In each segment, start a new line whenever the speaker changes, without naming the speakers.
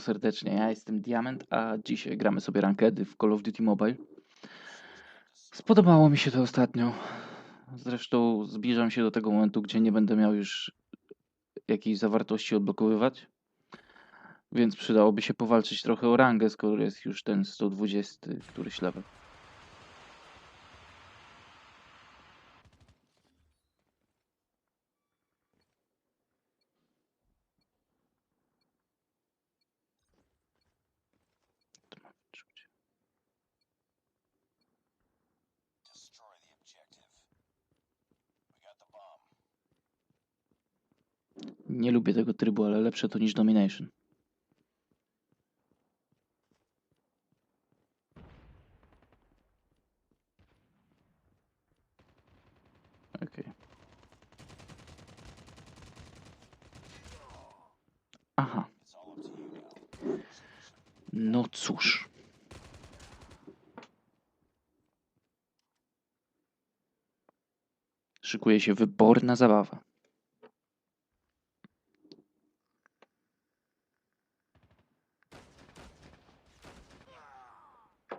bardzo serdecznie. Ja jestem Diament, a dzisiaj gramy sobie rankedy w Call of Duty Mobile. Spodobało mi się to ostatnio. Zresztą zbliżam się do tego momentu, gdzie nie będę miał już jakiejś zawartości odblokowywać. Więc przydałoby się powalczyć trochę o rangę, skoro jest już ten 120 któryś level. To mam wyczucie.
Destroy the objective. We got the bomb.
Nie lubię tego trybu, ale lepsze to niż Domination. Okej. Aha, no cóż. Szykuje się wyborna zabawa.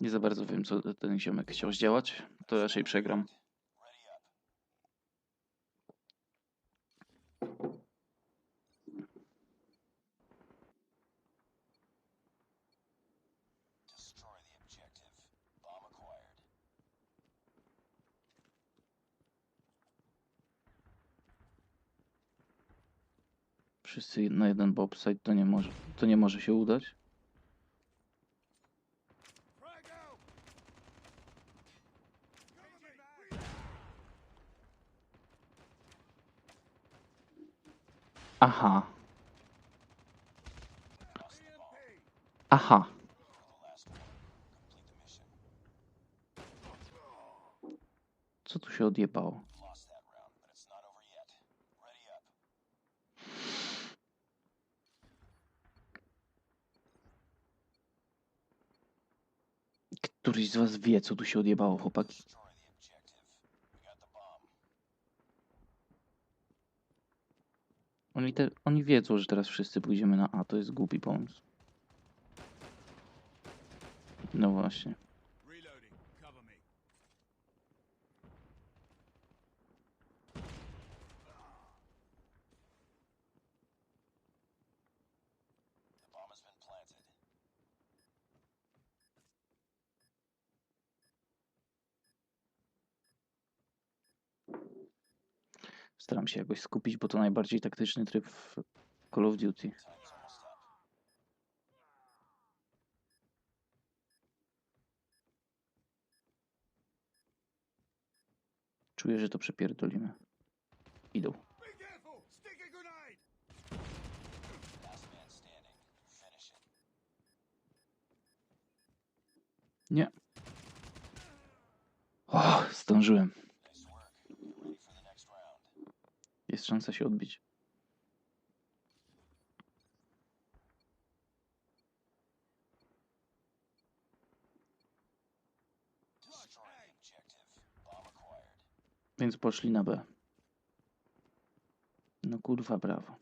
Nie za bardzo wiem, co ten ziomek chciał zdziałać. To raczej przegram. Wszyscy na jeden bobsite to nie może, to nie może się udać. Aha, aha. Co tu się odjebało? Któryś z was wie, co tu się odjebało, chłopaki? Oni, te, oni wiedzą, że teraz wszyscy pójdziemy na A. To jest głupi pomysł. No właśnie. Staram się jakoś skupić, bo to najbardziej taktyczny tryb w Call of Duty. Czuję, że to przepierdolimy. Idą. Nie. O. Jest szansa się odbić. Więc poszli na B. No kurwa, brawo.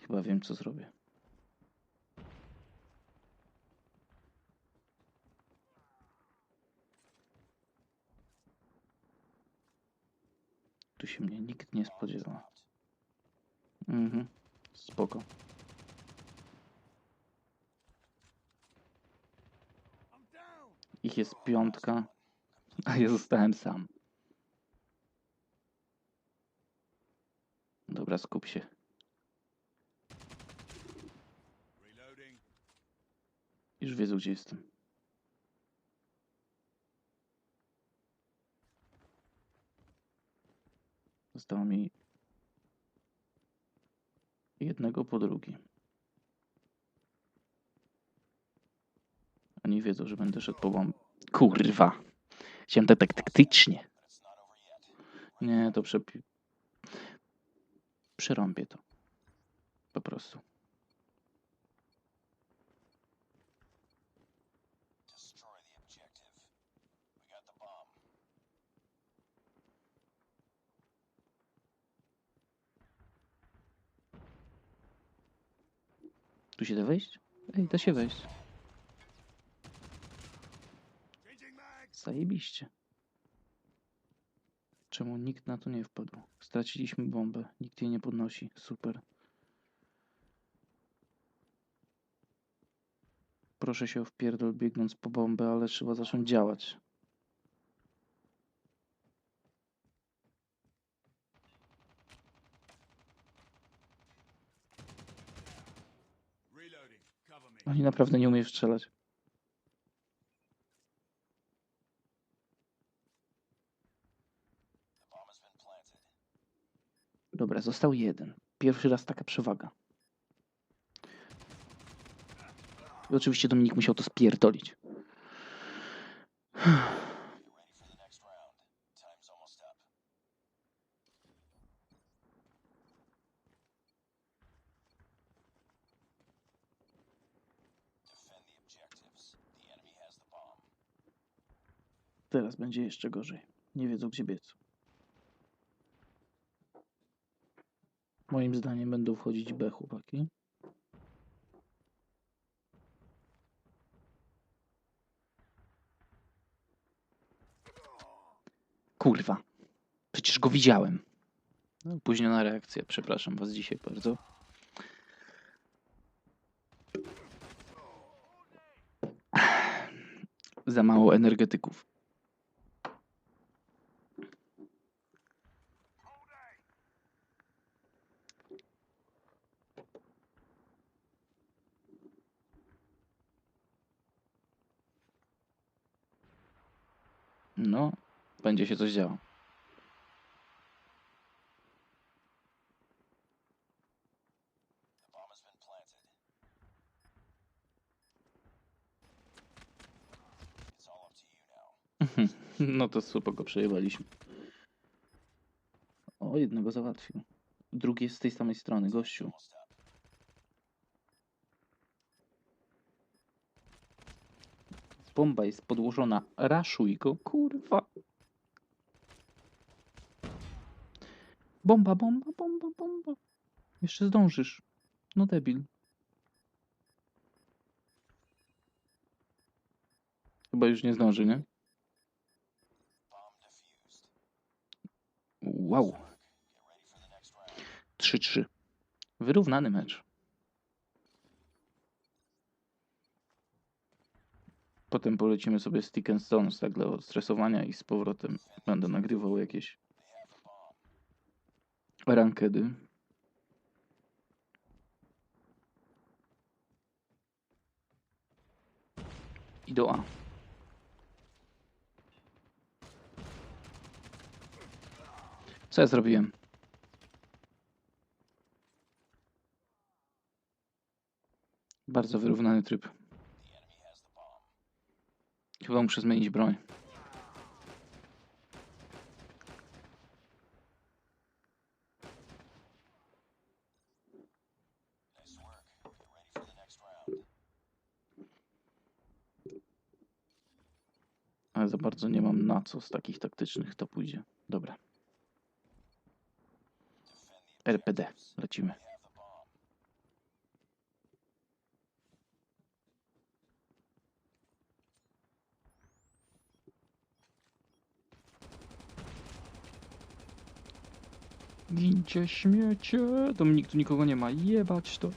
Chyba wiem, co zrobię. Tu się mnie nikt nie
out.
Mhm, spoko. Ich jest piątka, a ja zostałem sam. Dobra, skup się. Już wiedzą, gdzie jestem. Zostało mi jednego po drugi. Oni wiedzą, że będę szedł po bomb. Kurwa. Chciałem tak, tak taktycznie. Nie, to przepi... Przerąbię to. Po prostu. Tu się da wejść? Ej, da się wejść. Zajebiście. Czemu nikt na to nie wpadł? Straciliśmy bombę. Nikt jej nie podnosi. Super. Proszę się o wpierdol biegnąc po bombę, ale trzeba zacząć działać. Oni naprawdę nie umieją strzelać. Dobra, został jeden. Pierwszy raz taka przewaga. I oczywiście Dominik musiał to spierdolić. Teraz będzie jeszcze gorzej. Nie wiedzą gdzie biec. Moim zdaniem będą wchodzić B chłopaki. Kurwa. Przecież go widziałem. No, reakcja. Przepraszam was dzisiaj bardzo. Za mało energetyków. No, będzie się coś działo. No to super go przejebaliśmy. O, jednego załatwił. Drugi jest z tej samej strony, gościu. Bomba jest podłożona. Raszuj go, kurwa. Bomba, bomba, bomba, bomba. Jeszcze zdążysz. No debil. Chyba już nie zdąży, nie? Wow.
Get ready for the next round.
3-3. Wyrównany mecz. Potem polecimy sobie Stick and Stones tak dla stresowania i z powrotem będę nagrywał jakieś rankedy. I do A. Co ja zrobiłem? Bardzo wyrównany tryb. Chyba muszę zmienić broń. Ale za bardzo nie mam na co z takich taktycznych to pójdzie. Dobra. RPD. Lecimy. Gincie śmiecie. Dominik, tu nikogo nie ma. Jebać to.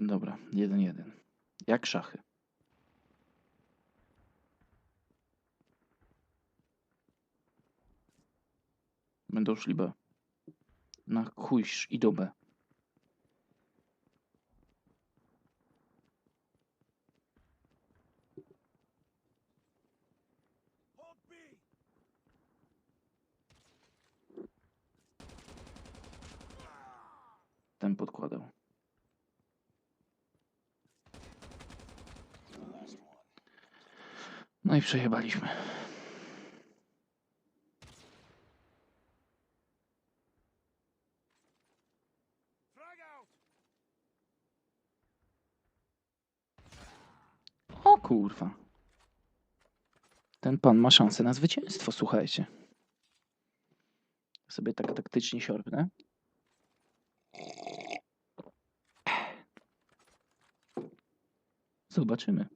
Dobra, jeden jeden. Jak szachy. Będą szli B. Na chuj sz- idą B. Ten podkładał. No i przejebaliśmy. O kurwa. Ten pan ma szansę na zwycięstwo, słuchajcie. sobie tak taktycznie siorbnę.
Bomb.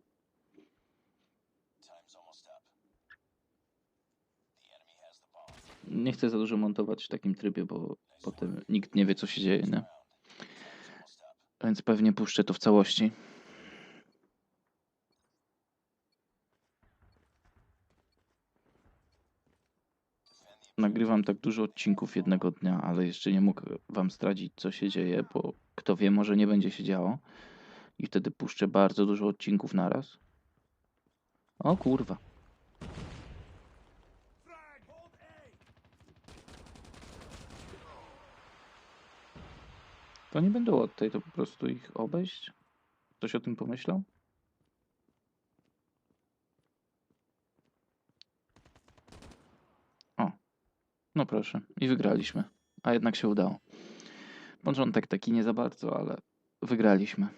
Nie chcę za dużo montować w takim trybie, bo potem nikt nie wie, co się dzieje, nie? Więc pewnie puszczę to w całości. Nagrywam tak dużo odcinków jednego dnia, ale jeszcze nie mógł wam zdradzić, co się dzieje, bo kto wie, może nie będzie się działo. I wtedy puszczę bardzo dużo odcinków naraz. O kurwa. To nie będę od tej, to po prostu ich obejść? Ktoś o tym pomyślał? O, no proszę, i wygraliśmy. A jednak się udało. Początek taki nie za bardzo, ale wygraliśmy.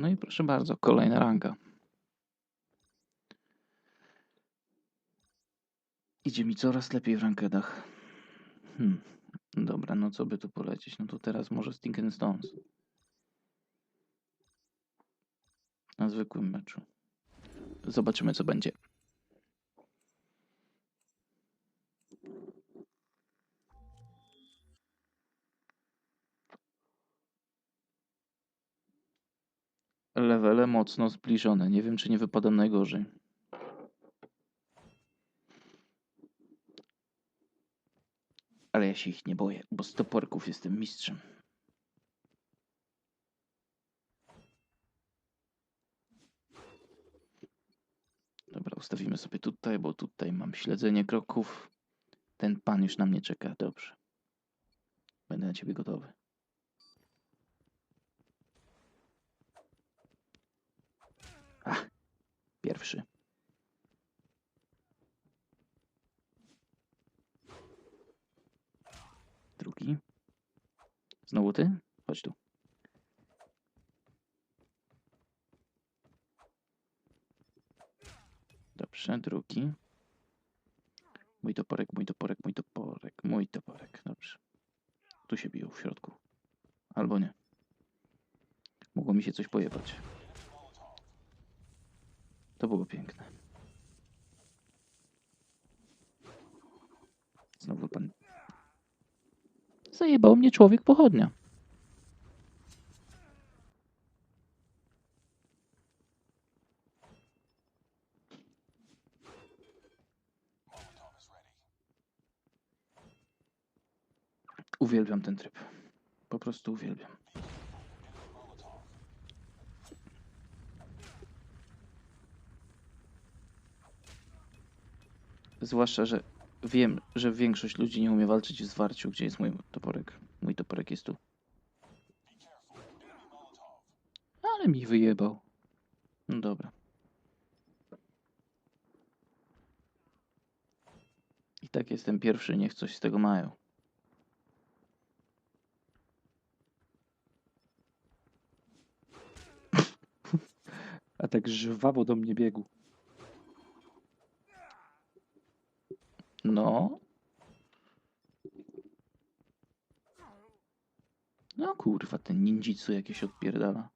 No i proszę bardzo, kolejna ranka. Idzie mi coraz lepiej w rankedach. Hmm. Dobra, no co by tu polecieć? No to teraz może Stink and Stones. Na zwykłym meczu. Zobaczymy, co będzie. Mocno zbliżone. Nie wiem, czy nie wypadam najgorzej. Ale ja się ich nie boję, bo z toporków jestem mistrzem. Dobra, ustawimy sobie tutaj, bo tutaj mam śledzenie kroków. Ten pan już na mnie czeka. Dobrze. Będę na ciebie gotowy. Pierwszy. Drugi. Znowu ty? Chodź tu. Dobrze, drugi. Mój toporek, mój toporek, mój toporek, mój toporek. Dobrze. Tu się biją w środku. Albo nie. Mogło mi się coś pojebać. To było piękne. Znowu pan. Zajebał mnie człowiek pochodnia. Uwielbiam ten tryb. Po prostu uwielbiam. Zwłaszcza, że wiem, że większość ludzi nie umie walczyć w zwarciu. Gdzie jest mój toporek? Mój toporek jest tu. Ale mi wyjebał. No dobra. I tak jestem pierwszy, niech coś z tego mają. A tak żwawo do mnie biegł. No. No kurwa, ten ninjitsu jakieś odpierdala.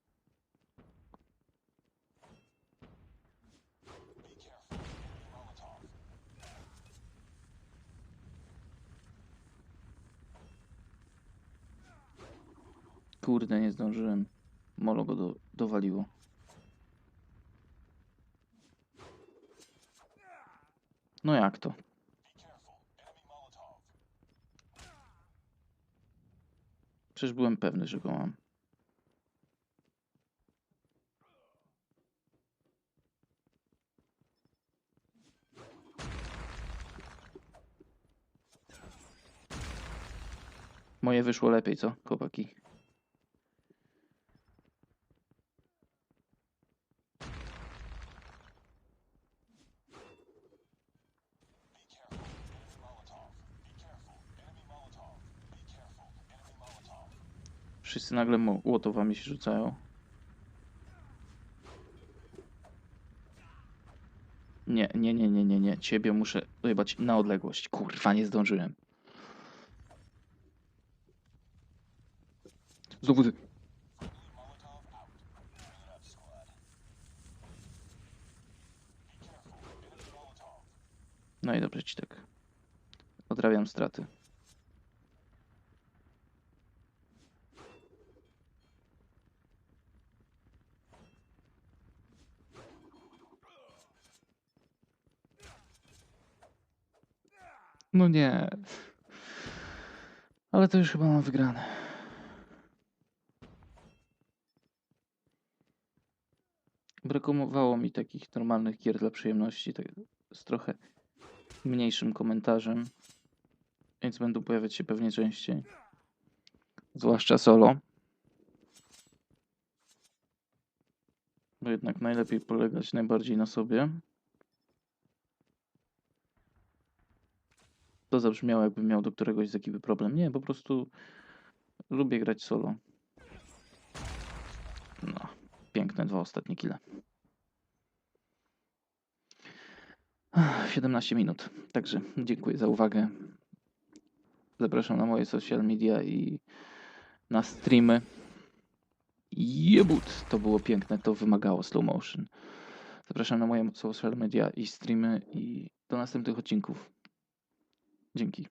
Kurde, nie zdążyłem. Molo go do, dowaliło. No jak to? Przecież byłem pewny, że go mam. Moje wyszło lepiej, co, chłopaki? Wszyscy nagle łotowami się rzucają. Nie, nie, nie, nie, nie, nie. Ciebie muszę dojebać na odległość. Kurwa, nie zdążyłem. Znowu ty. No i dobrze ci tak. Odrabiam straty. No nie. Ale to już chyba mam wygrane. Brakowało mi takich normalnych gier dla przyjemności, tak z trochę mniejszym komentarzem, więc będą pojawiać się pewnie częściej. Zwłaszcza solo. Bo jednak najlepiej polegać najbardziej na sobie. To zabrzmiało, jakbym miał do któregoś z ekipy problem. Nie, po prostu lubię grać solo. No, piękne dwa ostatnie kile. 17 minut. Także dziękuję za uwagę. Zapraszam na moje social media i na streamy. Jebut! To było piękne, to wymagało slow motion. Zapraszam na moje social media i streamy i do następnych odcinków. Dzięki.